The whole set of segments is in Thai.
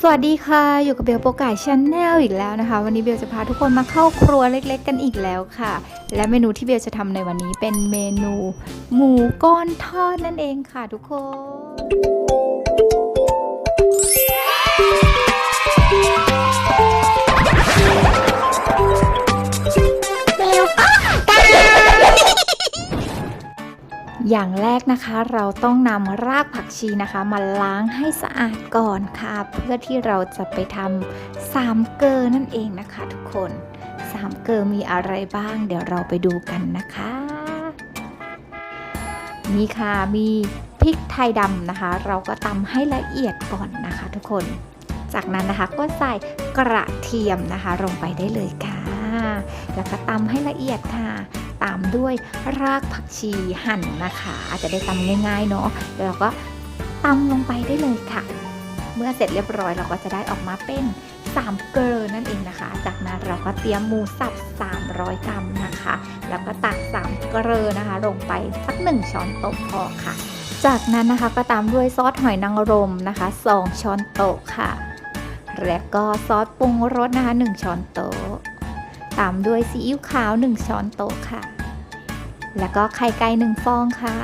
สวัสดีค่ะ อยู่กับเบลโปกายชาแนลอีกแล้วนะคะ วันนี้เบลจะพาทุกคนมาเข้าครัวเล็ก ๆ กันอีกแล้วค่ะ และเมนูที่เบลจะทำในวันนี้เป็นเมนู หมูก้อนทอดนั่นเองค่ะทุกคน อย่างแรกนะคะเราต้องนำรากผักชีนะคะ มาล้างให้สะอาดก่อนค่ะ เพื่อที่เราจะไปทำสามเกลอนั่นเองนะคะ ทุกคนสามเกลอมีอะไรบ้าง เดี๋ยวเราไปดูกันนะคะ นี่ค่ะมีพริกไทยดำนะคะ เราก็ตำให้ละเอียดก่อนนะคะ ทุกคน จากนั้นนะคะก็ใส่กระเทียมนะคะ ลงไปได้เลยค่ะ แล้วก็ตำให้ละเอียดค่ะ ตามด้วยรากผักชีหั่นนะคะ อาจจะได้ตำง่ายๆเนาะแล้วก็ตำลงไปได้เลยค่ะ เมื่อเสร็จเรียบร้อยเราก็จะได้ออกมาเป็นสามเกลอนั่นเองนะคะ จากนั้นเราก็เตรียมหมูสับ 300 กรัมนะคะ แล้วก็ตักสามเกลอนะคะ ลงไปสักหนึ่งช้อนโต๊ะพอค่ะ จากนั้นนะคะก็ตามด้วยซอสหอยนางรมนะคะ 2 ช้อนโต๊ะค่ะ และก็ซอสปรุงรสนะคะ 1 ช้อนโต๊ะ ตามด้วยซีอิ๊วขาว 1 ช้อนโต๊ะค่ะ แล้วก็ไข่ไก่หนึ่งฟองค่ะ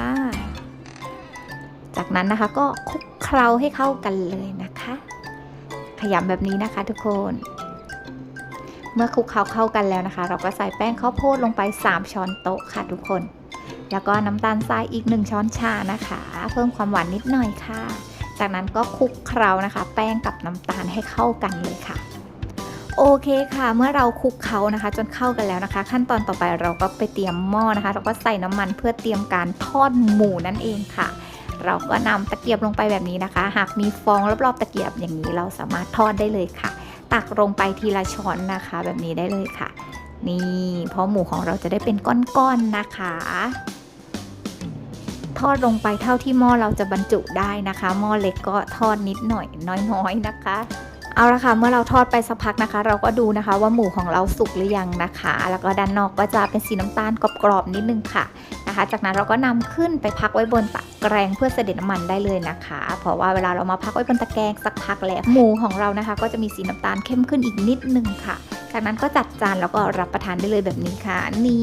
จากนั้นนะคะก็คลุกเคล้าให้เข้ากันเลยนะคะ ขยำแบบนี้นะคะทุกคน เมื่อคลุกเคล้าเข้ากันแล้วนะคะ เราก็ใส่แป้งข้าวโพดลงไป 3 ช้อนโต๊ะค่ะทุกคน แล้วก็น้ำตาลทรายอีก 1 ช้อนชานะคะ เพิ่มความหวานนิดหน่อยค่ะ จากนั้นก็คลุกเคล้านะคะ แป้งกับน้ำตาลให้เข้ากันเลยค่ะ โอเคค่ะ เมื่อเราคลุกเคล้านะคะ จนเข้ากันแล้วนะคะ ขั้นตอนต่อไปเราก็ไปเตรียมหม้อนะคะ เราก็ใส่น้ำมันเพื่อเตรียมการทอดหมูนั่นเองค่ะ เราก็นำตะเกียบลงไปแบบนี้นะคะ หากมีฟองรอบๆตะเกียบอย่างนี้เราสามารถทอดได้เลยค่ะ ตักลงไปทีละช้อนนะคะ แบบนี้ได้เลยค่ะ นี่เพราะหมูของเราจะได้เป็นก้อนๆนะคะทอดลงไปเท่าที่หม้อเราจะบรรจุได้นะคะ หม้อเล็กก็ทอดนิดหน่อยน้อยๆนะคะ เอาละค่ะเมื่อเราทอดไปสักพักนะคะ เราก็ดูนะคะว่าหมูของเราสุกหรือยังนะคะ แล้วก็ด้านนอกก็จะเป็นสีน้ำตาลกรอบๆนิดนึงค่ะนะคะ จากนั้นเราก็นำขึ้นไปพักไว้บนตะแกรงเพื่อเสด็จน้ำมันได้เลยนะคะ เพราะว่าเวลาเรามาพักไว้บนตะแกรงสักพักแล้วหมูของเรานะคะ ก็จะมีสีน้ำตาลเข้มขึ้นอีกนิดนึงค่ะ จากนั้นก็จัดจานแล้วก็รับประทานได้เลยแบบนี้ค่ะ นี่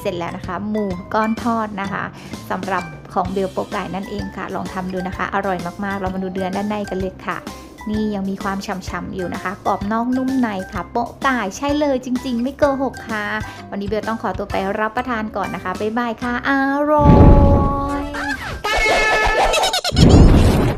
เสร็จแล้วนะคะ หมูก้อนทอดนะคะสำหรับของเบลโปไก่นั่นเองค่ะ ลองทำดูนะคะ อร่อยมากๆ เรามาดูเดือนด้านในกันเลยค่ะ นี่ยังมีความฉ่ำๆอยู่นะคะกรอบนอกนุ่มในค่ะโปะก่ายใช่เลยจริง ๆ ไม่เกินหกค่ะ วันนี้เบลต้องขอตัวไปรับประทานก่อนนะคะบ๊ายบายค่ะอร่อย